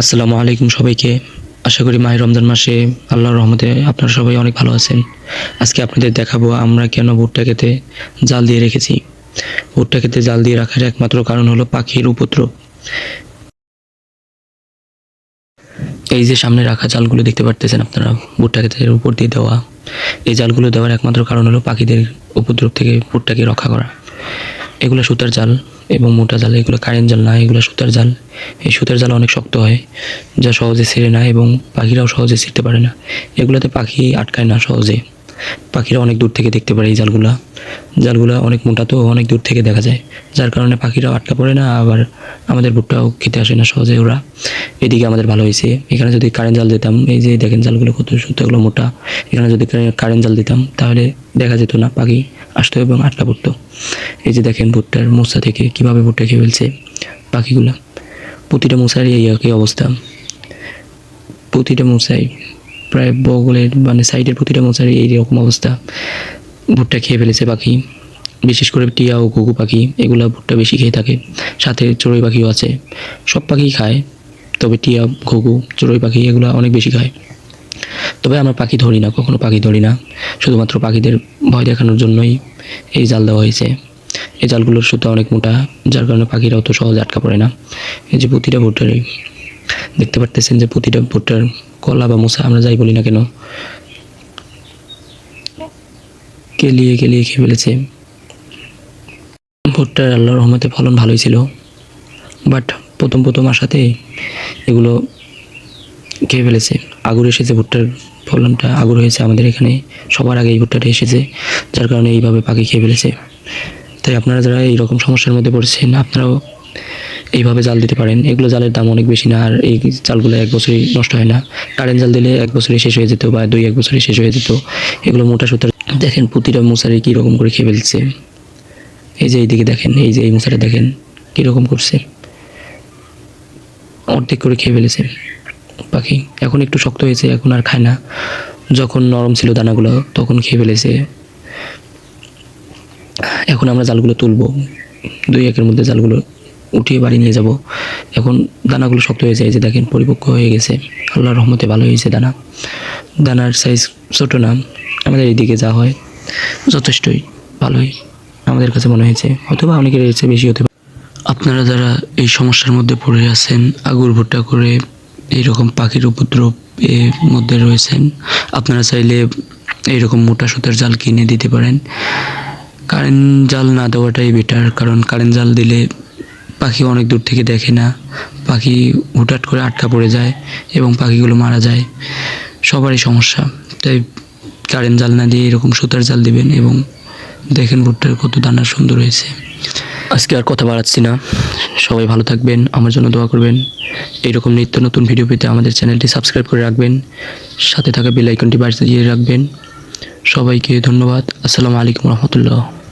আসসালামু আলাইকুম সবাইকে। আশা করি মাহের রমজান মাসে আল্লাহর রহমতে আপনারা সবাই অনেক ভালো আছেন। আজকে আপনাদের দেখাবো আমরা কেন ভুট্টা খেতে জাল দিয়ে রেখেছি। ভুট্টা খেতে জাল দিয়ে রাখার একমাত্র কারণ হলো পাখির উপদ্রব। এই যে সামনে রাখা জালগুলো দেখতে পারতেছেন আপনারা, ভুট্টা ক্ষেতের উপর দিয়ে দেওয়া। এই জালগুলো দেওয়ার একমাত্র কারণ হলো পাখিদের উপদ্রব থেকে ভুট্টাকে রক্ষা করা। এগুলো সুতার জাল এবং মোটা জাল, এগুলো কারেন্ট জাল না, এগুলো সুতার জাল। এই সুতার জাল অনেক শক্ত হয়, যা সহজে ছেড়ে না এবং পাখিরাও সহজে ছিঁড়তে পারে না। এগুলোতে পাখি আটকায় না সহজে। পাখিরা অনেক দূর থেকে দেখতে পারে এই জালগুলা। জালগুলা অনেক মোটা তো অনেক দূর থেকে দেখা যায়। যার কারণে পাখিরাও আটকা পড়ে না, আবার আমাদের ভুট্টাও খেতে আসে না সহজে ওরা। এদিকে আমাদের ভালো হয়েছে। এখানে যদি কারেন্ট জাল দিতাম, এই যে দেখেন জালগুলো কত সুতোগুলো মোটা। এখানে যদি কারেন্ট জাল দিতাম, তাহলে দেখা যেত না পাখি। আসতো এবং আটকা পড়তো এই যে দেখেন ভুট্টার মোসা থেকে কীভাবে ভুট্টা খেয়ে ফেলছে পাখিগুলো। প্রতিটা মশারই এই একই অবস্থা। প্রতিটা মশাই প্রায় বগলের মানে সাইডের প্রতিটা মশারই এইরকম অবস্থা। ভুট্টা খেয়ে ফেলেছে পাখি। বিশেষ করে টিয়া ও ঘুঘু পাখি, এগুলো ভুট্টা বেশি খেয়ে থাকে। সাথে চড়ুই পাখিও আছে। সব পাখি খায়, তবে টিয়া, ঘুঘু, চড়ুই পাখি এগুলো অনেক বেশি খায়। তবে আমরা পাখি ধরি না, কখনো পাখি ধরি না। শুধুমাত্র পাখিদের ভয় দেখানোর জন্যই এই জাল দেওয়া হয়েছে। এই জালগুলোর সুতা অনেক মোটা, যার কারণে পাখিরা অত সহজে আটকা পড়ে না। এই যে প্রতিটা ভুট্টারই দেখতে পারতেছেন যে প্রতিটা ভুট্টার কলা বা মশা, আমরা যাই বলি না কেন? কেলিয়ে কেলিয়ে খেয়ে ফেলেছে। ভুট্টার আল্লাহর রহমতে ফলন ভালোই ছিল। বাট প্রথম প্রথম আসাতে এগুলো খেয়ে ফেলেছে। আগুর এসেছে ভুট্টার ফলনটা আগুর হয়েছে, আমাদের এখানে সবার আগে এই ভুট্টাটা এসেছে, যার কারণে এইভাবে পাখি খেয়ে ফেলেছে। তাই আপনারা যারা এইরকম সমস্যার মধ্যে পড়েছেন, আপনারাও এইভাবে জাল দিতে পারেন। এগুলো জালের দাম অনেক বেশি না, আর এই জালগুলো এক বছরই নষ্ট হয় না। কারেন্ট জাল দিলে এক বছরই শেষ হয়ে যেত বা দুই, এক বছরই শেষ হয়ে যেত। এগুলো মোটা সুতার। দেখেন প্রতিটা মশারি কীরকম করে খেয়ে ফেলছে। এই যে এইদিকে দেখেন, এই যে এই মশাটা দেখেন কীরকম করছে। অর্ধেক করে খেয়ে ফেলেছে। পাখি এখন একটু শক্ত হয়েছে, এখন আর খায় না। যখন নরম ছিল দানাগুলো, তখন খেয়ে ফেলেছে। এখন আমরা জালগুলো তুলবো। দুই একের মধ্যে জালগুলো উঠিয়ে বাড়ি নিয়ে যাব। এখন দানাগুলো শক্ত হয়ে যায় যে দেখেন পরিপক্ক হয়ে গেছে। আল্লাহর রহমতে ভালো হয়েছে দানা। দানার সাইজ ছোটো না, আমাদের এইদিকে যা হয় যথেষ্টই ভালোই আমাদের কাছে মনে হয়েছে। অথবা অনেকের এসে বেশি হতে পারে। আপনারা যারা এই সমস্যার মধ্যে পড়ে আছেন, আগুর ভুট্টা করে এইরকম পাখির উপদ্রব এর মধ্যে রয়েছেন। আপনারা চাইলে এইরকম মোটা সুতার জাল কিনে দিতে পারেন। কারেন্ট জাল না দেওয়াটাই বেটার কারণ কারেন্ট জাল দিলে পাখি অনেক দূর থেকে দেখে না। পাখি হুটহাট করে আটকা পড়ে যায় এবং পাখিগুলো মারা যায়। সবারই সমস্যা। তাই কারেন্ট জাল না দিয়ে এরকম সুতার জাল দিবেন এবং দেখেন ভুট্টার কত দানা সুন্দর হয়েছে। আজকে আর কথা বাড়াচ্ছি না। সবাই ভালো থাকবেন, আমার জন্য দোয়া করবেন। এইরকম নিত্য নতুন ভিডিও পেতে আমাদের চ্যানেলটি সাবস্ক্রাইব করে রাখবেন। সাথে থাকা বেল আইকনটি দিয়ে রাখবেন। সবাইকে ধন্যবাদ। আসসালামু আলাইকুম রহমতুল্লাহ।